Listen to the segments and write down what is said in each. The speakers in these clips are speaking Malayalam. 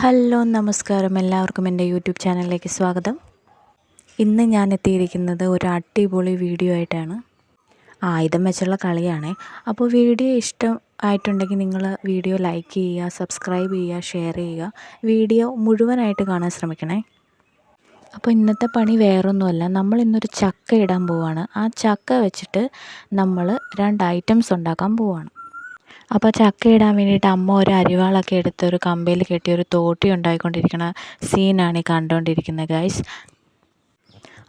ഹലോ നമസ്കാരം. എല്ലാവർക്കും എന്റെ യൂട്യൂബ് ചാനലിലേക്ക് സ്വാഗതം. ഇന്ന് ഞാൻ എത്തിയിരിക്കുന്നത് ഒരു അടിപൊളി വീഡിയോ ആയിട്ടാണ്. ആയുധം വെച്ചുള്ള കളിയാണ്. അപ്പോൾ വീഡിയോ ഇഷ്ടം ആയിട്ടുണ്ടെങ്കിൽ നിങ്ങൾ വീഡിയോ ലൈക്ക് ചെയ്യുക സബ്സ്ക്രൈബ് ചെയ്യുക ഷെയർ ചെയ്യുക. വീഡിയോ മുഴുവനായിട്ട് കാണാൻ ശ്രമിക്കണേ. അപ്പോൾ ഇന്നത്തെ പണി വേറൊന്നുമല്ല. നമ്മൾ ഇന്നൊരു ചക്ക ഇടാൻ പോവാണ്. ആ ചക്ക വെച്ചിട്ട് നമ്മൾ രണ്ട് ഐറ്റംസ് ഉണ്ടാക്കാൻ പോവാണ്. അപ്പോൾ ചക്ക ഇടാൻ വേണ്ടിയിട്ട് അമ്മ ഒരു അരിവാളൊക്കെ എടുത്ത് ഒരു കമ്പിയിൽ കെട്ടി ഒരു തോട്ടി ഉണ്ടായിക്കൊണ്ടിരിക്കുന്ന സീനാണ് ഈ കണ്ടുകൊണ്ടിരിക്കുന്നത് ഗൈസ്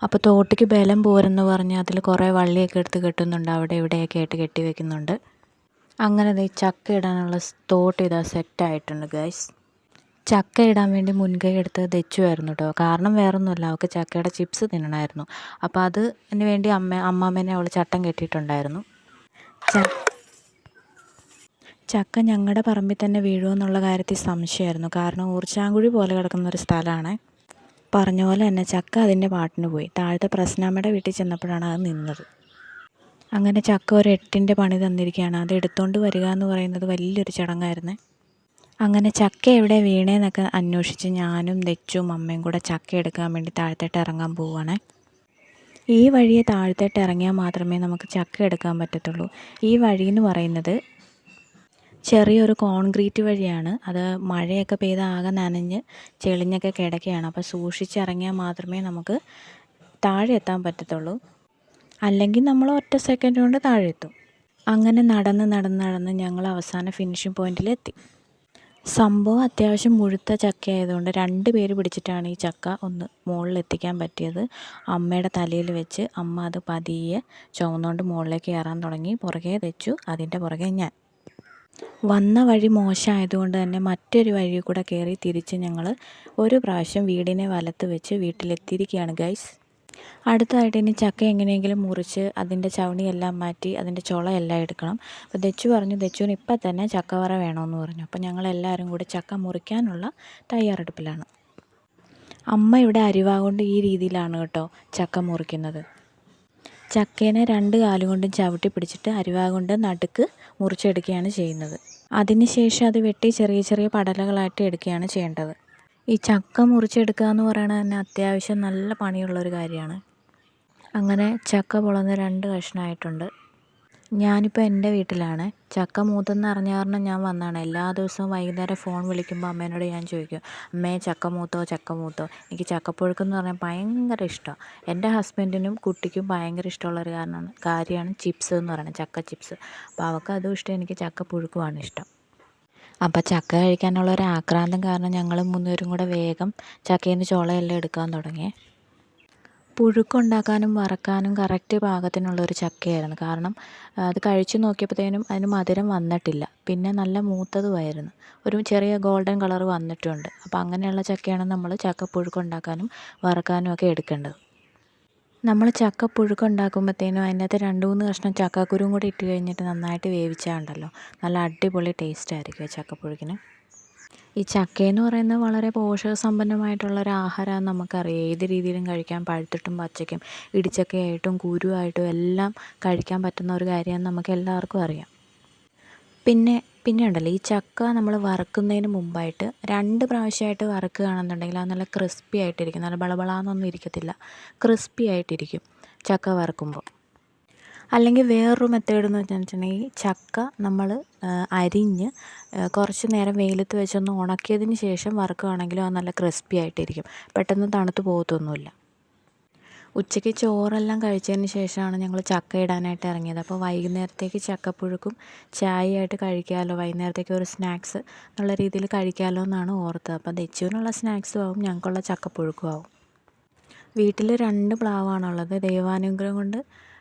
അപ്പോൾ തോട്ടിക്ക് ബലം പോരെന്ന് പറഞ്ഞ് അതിൽ കുറേ വള്ളിയൊക്കെ എടുത്ത് കെട്ടുന്നുണ്ട്. അവിടെ ഇവിടെയൊക്കെ ആയിട്ട് കെട്ടി വെക്കുന്നുണ്ട്. അങ്ങനെ ഈ ചക്ക ഇടാനുള്ള തോട്ട് ഇതാ സെറ്റായിട്ടുണ്ട് ഗൈസ് ചക്ക ഇടാൻ വേണ്ടി മുൻകൈ എടുത്ത് ദച്ചുമായിരുന്നു കേട്ടോ കാരണം വേറൊന്നുമല്ല അവൾക്ക് ചക്കയുടെ ചിപ്സ് തിന്നണമായിരുന്നു. അപ്പോൾ അതിന് വേണ്ടി അമ്മ അമ്മാമ്മേനെ അവൾ ചട്ടം കെട്ടിയിട്ടുണ്ടായിരുന്നു. ച ചക്ക ഞങ്ങളുടെ പറമ്പിൽ തന്നെ വീഴുമെന്നുള്ള കാര്യത്തിൽ സംശയമായിരുന്നു. കാരണം ഊർച്ചാങ്കുഴി പോലെ കിടക്കുന്ന ഒരു സ്ഥലമാണ്. പറഞ്ഞ പോലെ തന്നെ ചക്ക അതിന്റെ പാട്ടിന് പോയി. താഴത്തെ പ്രശ്നമ്മയുടെ വീട്ടിൽ ചെന്നപ്പോഴാണ് അത് നിന്നത്. അങ്ങനെ ചക്ക ഒരു എട്ടിന്റെ പണി തന്നിരിക്കുകയാണ്. അത് എടുത്തുകൊണ്ട് വരിക എന്ന് പറയുന്നത് വലിയൊരു ചടങ്ങായിരുന്നു. അങ്ങനെ ചക്ക എവിടെ വീണേന്നൊക്കെ അന്വേഷിച്ച് ഞാനും ദച്ചും അമ്മയും കൂടെ ചക്ക എടുക്കാൻ വേണ്ടി താഴത്തേട്ട് ഇറങ്ങാൻ പോവുകയാണ് ഈ വഴിയെ താഴത്തേട്ട് ഇറങ്ങിയാൽ മാത്രമേ നമുക്ക് ചക്ക എടുക്കാൻ പറ്റത്തുള്ളൂ. ഈ വഴി എന്ന് പറയുന്നത് ചെറിയൊരു കോൺക്രീറ്റ് വഴിയാണ്. അത് മഴയൊക്കെ പെയ്ത് ആകെ നനഞ്ഞ് ചെളിഞ്ഞൊക്കെ കിടക്കുകയാണ്. അപ്പോൾ സൂക്ഷിച്ചിറങ്ങിയാൽ മാത്രമേ നമുക്ക് താഴെ എത്താൻ പറ്റത്തുള്ളൂ. അല്ലെങ്കിൽ നമ്മൾ ഒറ്റ സെക്കൻഡ് കൊണ്ട് താഴെ എത്തും. അങ്ങനെ നടന്ന് നടന്ന് നടന്ന് ഞങ്ങൾ അവസാന ഫിനിഷിംഗ് പോയിന്റിൽ എത്തി. സംഭവം അത്യാവശ്യം മുഴുത്ത ചക്ക ആയതുകൊണ്ട് രണ്ട് പേര് പിടിച്ചിട്ടാണ് ഈ ചക്ക ഒന്ന് മുകളിൽ എത്തിക്കാൻ പറ്റിയത്. അമ്മയുടെ തലയിൽ വെച്ച് അമ്മ അത് പതിയെ ചുമന്നുകൊണ്ട് മുകളിലേക്ക് കയറാൻ തുടങ്ങി. പുറകെ വെച്ചു. അതിന്റെ പുറകെ ഞാൻ. വന്ന വഴി മോശമായതുകൊണ്ട് തന്നെ മറ്റൊരു വഴി കൂടെ കയറി തിരിച്ച് ഞങ്ങൾ ഒരു പ്രാവശ്യം വീടിനെ വലത്ത് വെച്ച് വീട്ടിലെത്തിയിരിക്കുകയാണ് ഗൈസ് അടുത്തതായിട്ട് ഇനി ചക്ക എങ്ങനെയെങ്കിലും മുറിച്ച് അതിന്റെ ചവണിയെല്ലാം മാറ്റി അതിന്റെ ചുളയെല്ലാം എടുക്കണം. അപ്പോൾ ദച്ചു പറഞ്ഞു ദച്ചുവിന് ഇപ്പം തന്നെ ചക്കവറ വേണമെന്ന് പറഞ്ഞു. അപ്പോൾ ഞങ്ങളെല്ലാവരും കൂടി ചക്ക മുറിക്കാനുള്ള തയ്യാറെടുപ്പിലാണ്. അമ്മ ഇവിടെ അരിവാ കൊണ്ട് ഈ രീതിയിലാണ് കേട്ടോ ചക്ക മുറിക്കുന്നത്. ചക്കേനെ രണ്ട് കാലും കൊണ്ടും ചവിട്ടി പിടിച്ചിട്ട് അരിവാ കൊണ്ട് നടുക്ക് മുറിച്ചെടുക്കുകയാണ് ചെയ്യുന്നത്. അതിനുശേഷം അത് വെട്ടി ചെറിയ ചെറിയ പടലകളായിട്ട് എടുക്കുകയാണ് ചെയ്യേണ്ടത്. ഈ ചക്ക മുറിച്ചെടുക്കുക എന്ന് പറയുന്നത് തന്നെ അത്യാവശ്യം നല്ല പണിയുള്ളൊരു കാര്യമാണ്. അങ്ങനെ ചക്ക പൊളന്ന് രണ്ട് കഷ്ണമായിട്ടുണ്ട്. ഞാനിപ്പോൾ എന്റെ വീട്ടിലാണ്. ചക്ക മൂത്തെന്ന് അറിഞ്ഞ കാരണം ഞാൻ വന്നതാണ്. എല്ലാ ദിവസവും വൈകുന്നേരം ഫോൺ വിളിക്കുമ്പോൾ അമ്മേനോട് ഞാൻ ചോദിക്കും അമ്മേ ചക്ക മൂത്തോ ചക്ക മൂത്തോ? എനിക്ക് ചക്കപ്പുഴുക്കെന്ന് പറഞ്ഞാൽ ഭയങ്കര ഇഷ്ടമാണ് എന്റെ ഹസ്ബൻഡിനും കുട്ടിക്കും ഭയങ്കര ഇഷ്ടമുള്ളൊരു കാരണമാണ് കാര്യമാണ് ചിപ്സ് എന്ന് പറയുന്നത് ചക്ക ചിപ്സ്. അപ്പോൾ അവൾക്ക് അതും ഇഷ്ടം എനിക്ക് ചക്കപ്പുഴുക്കുമാണ് ഇഷ്ടം. അപ്പോൾ ചക്ക കഴിക്കാനുള്ള ഒരു ആക്രാന്തം കാരണം ഞങ്ങൾ മൂന്നുപേരും കൂടെ വേഗം ചക്കയിൽ നിന്ന് ചോളയെല്ലാം എടുക്കാൻ തുടങ്ങി പുഴുക്കുണ്ടാക്കാനും വറക്കാനും കറക്റ്റ് പാകത്തിനുള്ള ഒരു ചക്കയായിരുന്നു. കാരണം അത് കഴിച്ചു നോക്കിയപ്പോഴത്തേനും അതിന് മധുരം വന്നിട്ടില്ല. പിന്നെ നല്ല മൂത്തതുമായിരുന്നു. ഒരു ചെറിയ ഗോൾഡൻ കളർ വന്നിട്ടുണ്ട്. അപ്പോൾ അങ്ങനെയുള്ള ചക്കയാണ് നമ്മൾ ചക്ക പുഴുക്കുണ്ടാക്കാനും വറക്കാനും ഒക്കെ എടുക്കേണ്ടത്. നമ്മൾ ചക്ക പുഴുക്കുണ്ടാക്കുമ്പോഴത്തേനും അതിനകത്ത് രണ്ട് മൂന്ന് കഷ്ണം ചക്കക്കുരും കൂടി ഇട്ട് കഴിഞ്ഞിട്ട് നന്നായിട്ട് വേവിച്ചാൽ നല്ല അടിപൊളി ടേസ്റ്റ് ആയിരിക്കും ചക്കപ്പുഴുക്കിന്. ഈ ചക്കയെന്ന് പറയുന്നത് വളരെ പോഷക പോഷകസമ്പന്നമായിട്ടുള്ള ഒരു ആഹാരമാണ് നമുക്കറിയാം. ഏത് രീതിയിലും കഴിക്കാം. പഴുത്തിട്ടും പച്ചയ്ക്കും ഇടിച്ചക്കയായിട്ടും കുരുവായിട്ടും എല്ലാം കഴിക്കാൻ പറ്റുന്ന ഒരു കാര്യമാണ് നമുക്ക് എല്ലാവർക്കും അറിയാം. പിന്നെ പിന്നെ ഉണ്ടല്ലോ ഈ ചക്ക നമ്മൾ വറുക്കുന്നതിന് മുമ്പായിട്ട് രണ്ട് പ്രാവശ്യമായിട്ട് വറുക്കുകയാണെന്നുണ്ടെങ്കിൽ അത് നല്ല ക്രിസ്പി ആയിട്ടിരിക്കും നല്ല ബളബളാന്നൊന്നും ഇരിക്കത്തില്ല. ക്രിസ്പി ആയിട്ടിരിക്കും ചക്ക വറുക്കുമ്പോൾ. അല്ലെങ്കിൽ വേറൊരു മെത്തേഡ് എന്ന് വെച്ചിട്ടുണ്ടെങ്കിൽ ചക്ക നമ്മൾ അരിഞ്ഞ് കുറച്ച് നേരം വെയിലത്ത് വെച്ചൊന്ന് ഉണക്കിയതിന് ശേഷം വറുക്കുകയാണെങ്കിലും അത് നല്ല ക്രിസ്പി ആയിട്ടിരിക്കും. പെട്ടെന്ന് തണുത്ത് പോകത്തൊന്നുമില്ല. ഉച്ചയ്ക്ക് ചോറെല്ലാം കഴിച്ചതിന് ശേഷമാണ് ഞങ്ങൾ ചക്ക ഇടാനായിട്ട് ഇറങ്ങിയത്. അപ്പോൾ വൈകുന്നേരത്തേക്ക് ചക്കപ്പുഴുക്കും ചായയായിട്ട് കഴിക്കാമല്ലോ. വൈകുന്നേരത്തേക്ക് ഒരു സ്നാക്സ് എന്നുള്ള രീതിയിൽ കഴിക്കാമല്ലോ എന്നാണ് ഓർത്തത്. അപ്പോൾ ദച്ചുവിനുള്ള സ്നാക്സും ആവും ഞങ്ങൾക്കുള്ള ചക്കപ്പുഴുക്കും ആവും. വീട്ടിൽ രണ്ട് പ്ലാവാണുള്ളത്. ദൈവാനുഗ്രഹം കൊണ്ട്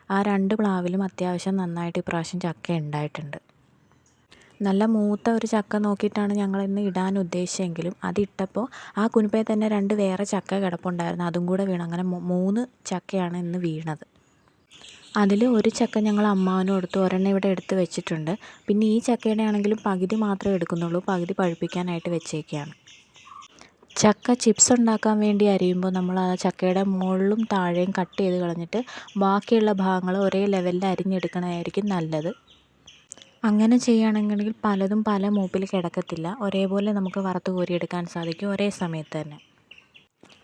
ആ രണ്ട് പ്ലാവിലും അത്യാവശ്യം നന്നായിട്ട് ഇപ്രാവശ്യം ചക്ക ഉണ്ടായിട്ടുണ്ട്. നല്ല മൂത്ത ഒരു ചക്ക നോക്കിയിട്ടാണ് ഞങ്ങൾ ഇന്ന് ഇടാൻ ഉദ്ദേശിച്ചെങ്കിലും അതിട്ടപ്പോൾ ആ കുനിപ്പയിൽ തന്നെ രണ്ട് വേറെ ചക്ക കിടപ്പുണ്ടായിരുന്നു. അതും കൂടെ വീണു. അങ്ങനെ മൂന്ന് ചക്കയാണ് ഇന്ന് വീണത്. അതിൽ ഒരു ചക്ക ഞങ്ങൾ അമ്മാവനും കൊടുത്തു. ഒരെണ്ണം ഇവിടെ എടുത്ത് വെച്ചിട്ടുണ്ട്. പിന്നെ ഈ ചക്കയുടെ ആണെങ്കിലും പകുതി മാത്രമേ എടുക്കുന്നുള്ളൂ. പകുതി പഴുപ്പിക്കാനായിട്ട് വെച്ചേക്കുകയാണ് ചക്ക ചിപ്സ് ഉണ്ടാക്കാൻ വേണ്ടി അരിയുമ്പോൾ നമ്മൾ ആ ചക്കയുടെ മുകളിലും താഴെയും കട്ട് ചെയ്ത് കളഞ്ഞിട്ട് ബാക്കിയുള്ള ഭാഗങ്ങൾ ഒരേ ലെവലിൽ അരിഞ്ഞെടുക്കണതായിരിക്കും നല്ലത്. അങ്ങനെ ചെയ്യുകയാണെന്നുണ്ടെങ്കിൽ പലതും പല മൂപ്പിൽ കിടക്കത്തില്ല. ഒരേപോലെ നമുക്ക് വറുത്ത് കോരിയെടുക്കാൻ സാധിക്കും ഒരേ സമയത്ത് തന്നെ.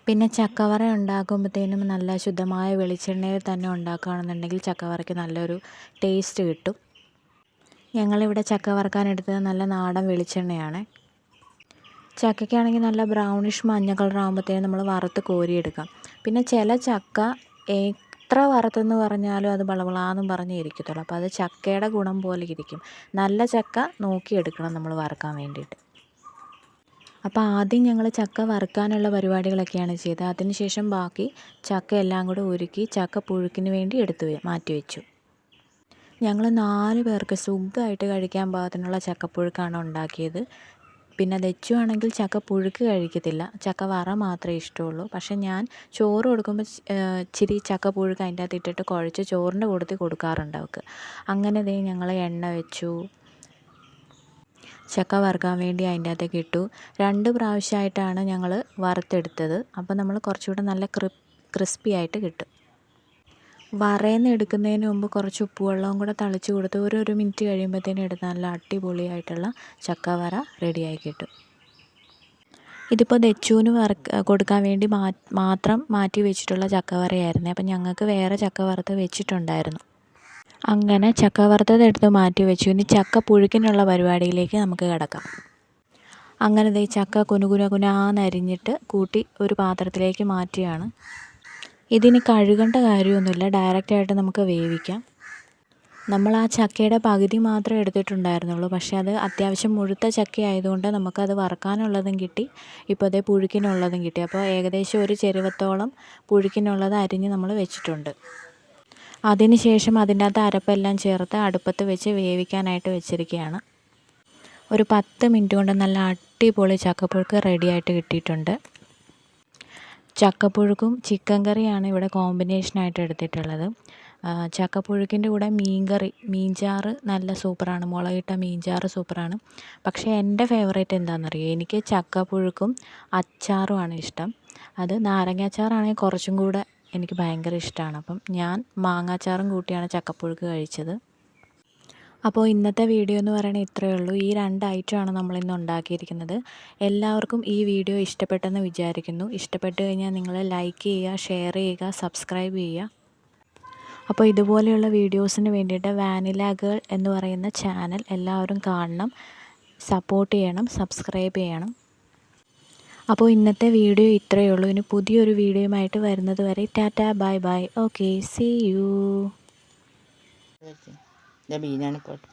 പിന്നെ ചക്കവറ ഉണ്ടാക്കുമ്പോഴത്തേനും നല്ല ശുദ്ധമായ വെളിച്ചെണ്ണയിൽ തന്നെ ഉണ്ടാക്കുകയാണെന്നുണ്ടെങ്കിൽ ചക്കവറയ്ക്ക് നല്ലൊരു ടേസ്റ്റ് കിട്ടും. ഞങ്ങളിവിടെ ചക്ക വറുക്കാൻ എടുത്തത് നല്ല നാടൻ വെളിച്ചെണ്ണയാണ്. ചക്കയ്ക്കാണെങ്കിൽ നല്ല ബ്രൗണിഷ് മഞ്ഞ കളർ ആകുമ്പോഴത്തേനും നമ്മൾ വറുത്ത് കോരിയെടുക്കാം. പിന്നെ ചില ചക്ക എത്ര വറുത്തെന്ന് പറഞ്ഞാലും അത് ബളബളാന്നും പറഞ്ഞേ ഇരിക്കത്തുള്ളൂ. അപ്പോൾ അത് ചക്കയുടെ ഗുണം പോലെ ഇരിക്കും. നല്ല ചക്ക നോക്കിയെടുക്കണം നമ്മൾ വറുക്കാൻ വേണ്ടിയിട്ട്. അപ്പോൾ ആദ്യം ഞങ്ങൾ ചക്ക വറുക്കാനുള്ള പരിപാടികളൊക്കെയാണ് ചെയ്തത്. അതിനുശേഷം ബാക്കി ചക്ക എല്ലാം കൂടെ ഒരുക്കി ചക്ക പുഴുക്കിന് വേണ്ടി എടുത്ത് മാറ്റി വെച്ചു. ഞങ്ങൾ നാല് പേർക്ക് സുഖമായിട്ട് കഴിക്കാൻ പാകത്തിനുള്ള ചക്കപ്പുഴുക്കാണ് ഉണ്ടാക്കിയത്. പിന്നെ ദച്ചു ആണെങ്കിൽ ചക്ക പുഴുക്ക് കഴിക്കത്തില്ല. ചക്ക വറ മാത്രമേ ഇഷ്ടമുള്ളൂ. പക്ഷേ ഞാൻ ചോറ് കൊടുക്കുമ്പോൾ ഇച്ചിരി ചക്ക പുഴുക്ക് അതിന്റെ അകത്ത് ഇട്ടിട്ട് കുഴച്ച് ചോറിന്റെ കൂട്ടത്തിൽ കൊടുക്കാറുണ്ട് അവൾക്ക് അങ്ങനെ ദേ ഞങ്ങൾ എണ്ണ വെച്ചു. ചക്ക വറുക്കാൻ വേണ്ടി അതിന്റെ അകത്തേക്ക് ഇട്ടു. രണ്ട് പ്രാവശ്യമായിട്ടാണ് ഞങ്ങൾ വറുത്തെടുത്തത്. അപ്പോൾ നമ്മൾ കുറച്ചുകൂടെ നല്ല ക്രിസ്പി ആയിട്ട് കിട്ടും. വറയിൽ എടുക്കുന്നതിന് മുമ്പ് കുറച്ച് ഉപ്പുവെള്ളവും കൂടെ തളിച്ച് കൊടുത്ത് ഒരു ഒരു മിനിറ്റ് കഴിയുമ്പോഴത്തേനും എടുത്ത് നല്ല അടിപൊളിയായിട്ടുള്ള ചക്കവറ റെഡിയായി കിട്ടും. ഇതിപ്പോൾ ദച്ചുവിന് വറക്ക് കൊടുക്കാൻ വേണ്ടി മാത്രം മാറ്റി വെച്ചിട്ടുള്ള ചക്കവറയായിരുന്നു. അപ്പം ഞങ്ങൾക്ക് വേറെ ചക്ക വറുത്ത് വെച്ചിട്ടുണ്ടായിരുന്നു. അങ്ങനെ ചക്ക വറുത്തത് എടുത്ത് മാറ്റി വെച്ചു. ഇനി ചക്ക പുഴുക്കിനുള്ള പരിപാടിയിലേക്ക് നമുക്ക് കിടക്കാം. അങ്ങനെ ദേ ചക്ക കുനുകുന കുനാന്നരിഞ്ഞിട്ട് കൂട്ടി ഒരു പാത്രത്തിലേക്ക് മാറ്റിയാണ് ഇതിന് കഴുകേണ്ട കാര്യമൊന്നുമില്ല. ഡയറക്റ്റായിട്ട് നമുക്ക് വേവിക്കാം. നമ്മൾ ആ ചക്കയുടെ പകുതി മാത്രമേ എടുത്തിട്ടുണ്ടായിരുന്നുള്ളൂ. പക്ഷേ അത് അത്യാവശ്യം മുഴുത്ത ചക്ക ആയതുകൊണ്ട് നമുക്കത് വറുക്കാനുള്ളതും കിട്ടി. ഇപ്പോൾ അതേ പുഴുക്കിനുള്ളതും കിട്ടി. അപ്പോൾ ഏകദേശം ഒരു ചെരുവത്തോളം പുഴുക്കിനുള്ളത് അരിഞ്ഞ് നമ്മൾ വെച്ചിട്ടുണ്ട്. അതിന് ശേഷം അതിന്റെ അകത്ത് അരപ്പെല്ലാം ചേർത്ത് അടുപ്പത്ത് വെച്ച് വേവിക്കാനായിട്ട് വെച്ചിരിക്കുകയാണ്. ഒരു പത്ത് മിനിറ്റ് കൊണ്ട് നല്ല അടിപൊളി ചക്കപ്പുഴുക്ക് റെഡിയായിട്ട് കിട്ടിയിട്ടുണ്ട്. ചക്കപ്പുഴുക്കും ചിക്കൻ കറിയാണ് ഇവിടെ കോമ്പിനേഷനായിട്ട് എടുത്തിട്ടുള്ളത്. ചക്കപ്പുഴുക്കിന്റെ കൂടെ മീൻകറി മീൻചാറ് നല്ല സൂപ്പറാണ്. മുളകിട്ട മീൻചാറ് സൂപ്പറാണ്. പക്ഷേ എന്റെ ഫേവറേറ്റ് എന്താണെന്നറിയോ എനിക്ക് ചക്കപ്പുഴുക്കും അച്ചാറുമാണ് ഇഷ്ടം. അത് നാരങ്ങ നാരങ്ങാച്ചാറാണെങ്കിൽ കുറച്ചും കൂടെ എനിക്ക് ഭയങ്കര ഇഷ്ടമാണ് അപ്പം ഞാൻ മാങ്ങാച്ചാറും കൂട്ടിയാണ് ചക്കപ്പുഴുക്ക് കഴിച്ചത്. അപ്പോൾ ഇന്നത്തെ വീഡിയോ എന്ന് പറയുന്നത് ഇത്രയേ ഉള്ളൂ. ഈ രണ്ട് ഐറ്റമാണ് നമ്മളിന്ന് ഉണ്ടാക്കിയിരിക്കുന്നത്. എല്ലാവർക്കും ഈ വീഡിയോ ഇഷ്ടപ്പെട്ടെന്ന് വിചാരിക്കുന്നു. ഇഷ്ടപ്പെട്ട് കഴിഞ്ഞാൽ നിങ്ങൾ ലൈക്ക് ചെയ്യുക ഷെയർ ചെയ്യുക സബ്സ്ക്രൈബ് ചെയ്യുക. അപ്പോൾ ഇതുപോലെയുള്ള വീഡിയോസിന് വേണ്ടിയിട്ട് വാനില ഗേൾ എന്ന് പറയുന്ന ചാനൽ എല്ലാവരും കാണണം സപ്പോർട്ട് ചെയ്യണം സബ്സ്ക്രൈബ് ചെയ്യണം. അപ്പോൾ ഇന്നത്തെ വീഡിയോ ഇത്രയേ ഉള്ളൂ. ഇനി പുതിയൊരു വീഡിയോയുമായിട്ട് വരുന്നത് വരെ tata bye bye okay see you ബീനാണ് പോട്ടെ